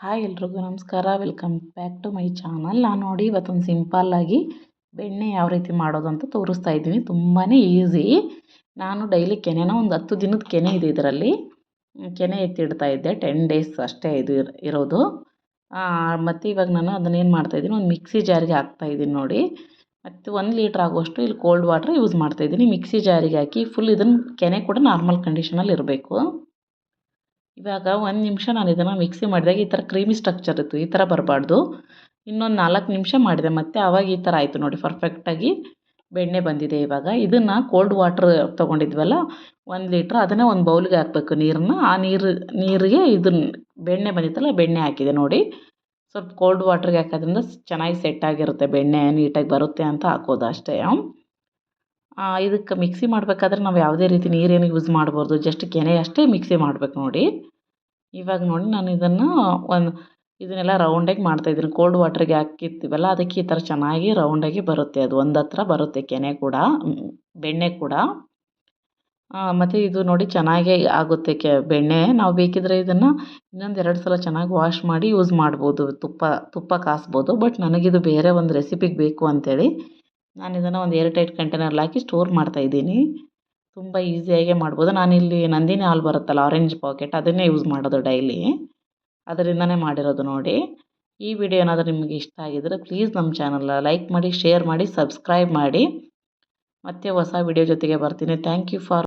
Hi ಎಲ್ರಿಗೂ ನಮಸ್ಕಾರ. Welcome back to my channel ನಾನು ನೋಡಿ ಇವತ್ತೊಂದು ಸಿಂಪಲ್ಲಾಗಿ ಬೆಣ್ಣೆ ಯಾವ ರೀತಿ ಮಾಡೋದು ಅಂತ ತೋರಿಸ್ತಾ ಇದ್ದೀನಿ. ತುಂಬಾ ಈಸಿ ನಾನು ಡೈಲಿ ಕೆನೆನ ಒಂದು ಹತ್ತು ದಿನದ ಕೆನೆ ಇದೆ ಇದರಲ್ಲಿ. ಕೆನೆ ಎತ್ತಿಡ್ತಾ ಇದ್ದೆ. ಟೆನ್ ಡೇಸ್ ಅಷ್ಟೇ ಇದು ಇರೋದು. ಮತ್ತು ಇವಾಗ ನಾನು ಅದನ್ನೇನು ಮಾಡ್ತಾಯಿದ್ದೀನಿ ಒಂದು ಮಿಕ್ಸಿ ಜಾರಿಗೆ ಹಾಕ್ತಾಯಿದ್ದೀನಿ ನೋಡಿ. ಮತ್ತು ಒಂದು ಲೀಟ್ರ್ ಆಗುವಷ್ಟು ಇಲ್ಲಿ ಕೋಲ್ಡ್ ವಾಟ್ರ್ ಯೂಸ್ ಮಾಡ್ತಾಯಿದ್ದೀನಿ ಮಿಕ್ಸಿ ಜಾರಿಗೆ ಹಾಕಿ ಫುಲ್ ಇದನ್ನು ಕೆನೆ ಕೂಡ ನಾರ್ಮಲ್ ಕಂಡೀಷನಲ್ಲಿ ಇರಬೇಕು. ಇವಾಗ ಒಂದು ನಿಮಿಷ ನಾನು ಇದನ್ನು ಮಿಕ್ಸಿ ಮಾಡಿದಾಗ ಈ ಥರ ಕ್ರೀಮಿ ಸ್ಟ್ರಕ್ಚರ್ ಇತ್ತು, ಈ ಥರ ಬರಬಾರ್ದು. ಇನ್ನೊಂದು ನಾಲ್ಕು ನಿಮಿಷ ಮಾಡಿದೆ, ಮತ್ತು ಆವಾಗ ಈ ಥರ ಆಯಿತು ನೋಡಿ ಪರ್ಫೆಕ್ಟಾಗಿ ಬೆಣ್ಣೆ ಬಂದಿದೆ ಇವಾಗ. ಇದನ್ನು ಕೋಲ್ಡ್ ವಾಟ್ರ್ ತೊಗೊಂಡಿದ್ವಲ್ಲ, ಒಂದು ಲೀಟ್ರ್ ಅದನ್ನೇ ಒಂದು ಬೌಲ್ಗೆ ಹಾಕಬೇಕು ನೀರನ್ನ. ಆ ನೀರು, ನೀರಿಗೆ ಇದನ್ನ ಬೆಣ್ಣೆ ಬಂದಿತ್ತಲ್ಲ, ಬೆಣ್ಣೆ ಹಾಕಿದೆ ನೋಡಿ. ಸ್ವಲ್ಪ ಕೋಲ್ಡ್ ವಾಟ್ರಿಗೆ ಹಾಕೋದ್ರಿಂದ ಚೆನ್ನಾಗಿ ಸೆಟ್ ಆಗಿರುತ್ತೆ, ಬೆಣ್ಣೆ ನೀಟಾಗಿ ಬರುತ್ತೆ ಅಂತ ಹಾಕೋದು ಅಷ್ಟೇ. ಇದಕ್ಕೆ ಮಿಕ್ಸಿ ಮಾಡಬೇಕಾದ್ರೆ ನಾವು ಯಾವುದೇ ರೀತಿ ನೀರೇನು ಯೂಸ್ ಮಾಡ್ಬೋದು ಜಸ್ಟ್ ಕೆನೆ ಅಷ್ಟೇ ಮಿಕ್ಸಿ ಮಾಡ್ಬೇಕು ನೋಡಿ. ಇವಾಗ ನೋಡಿ ನಾನು ಇದನ್ನು ಒಂದು ಇದನ್ನೆಲ್ಲ ರೌಂಡಾಗಿ ಮಾಡ್ತಾಯಿದ್ದೀನಿ ಕೋಲ್ಡ್ ವಾಟ್ರಿಗೆ ಹಾಕಿರ್ತೀವಲ್ಲ, ಅದಕ್ಕೆ ಈ ಥರ ಚೆನ್ನಾಗಿ ರೌಂಡಾಗಿ ಬರುತ್ತೆ ಅದು. ಒಂದು ಹತ್ರ ಬರುತ್ತೆ ಕೆನೆ ಕೂಡ ಬೆಣ್ಣೆ ಕೂಡ. ಮತ್ತು ಇದು ನೋಡಿ ಚೆನ್ನಾಗೇ ಆಗುತ್ತೆ ಕೆ, ಬೆಣ್ಣೆ. ನಾವು ಬೇಕಿದ್ರೆ ಇದನ್ನು ಇನ್ನೊಂದು ಎರಡು ಸಲ ಚೆನ್ನಾಗಿ ವಾಶ್ ಮಾಡಿ ಯೂಸ್ ಮಾಡ್ಬೋದು. ತುಪ್ಪ ತುಪ್ಪ ಕಾಸ್ಬೋದು. ಬಟ್ ನನಗಿದು ಬೇರೆ ಒಂದು ರೆಸಿಪಿಗೆ ಬೇಕು ಅಂಥೇಳಿ ನಾನು ಇದನ್ನು ಒಂದು ಏರ್ ಟೈಟ್ ಕಂಟೈನರಲ್ಲಿ ಹಾಕಿ ಸ್ಟೋರ್ ಮಾಡ್ತಾ ಇದ್ದೀನಿ. ತುಂಬ ಈಸಿಯಾಗೇ ಮಾಡ್ಬೋದು. ನಾನಿಲ್ಲಿ ನಂದಿನಿ ಹಾಲು ಬರುತ್ತಲ್ಲ ಆರೆಂಜ್ ಪಾಕೆಟ್ ಅದನ್ನೇ ಯೂಸ್ ಮಾಡೋದು ಡೈಲಿ ಅದರಿಂದನೇ ಮಾಡಿರೋದು ನೋಡಿ. ಈ ವಿಡಿಯೋ ಏನಾದರೂ ನಿಮಗೆ ಇಷ್ಟ ಆಗಿದ್ದರೆ ಪ್ಲೀಸ್ ನಮ್ಮ ಚಾನಲ್ನ ಲೈಕ್ ಮಾಡಿ ಶೇರ್ ಮಾಡಿ ಸಬ್ಸ್ಕ್ರೈಬ್ ಮಾಡಿ. ಮತ್ತೆ ಹೊಸ ವಿಡಿಯೋ ಜೊತೆಗೆ ಬರ್ತೀನಿ. Thank you for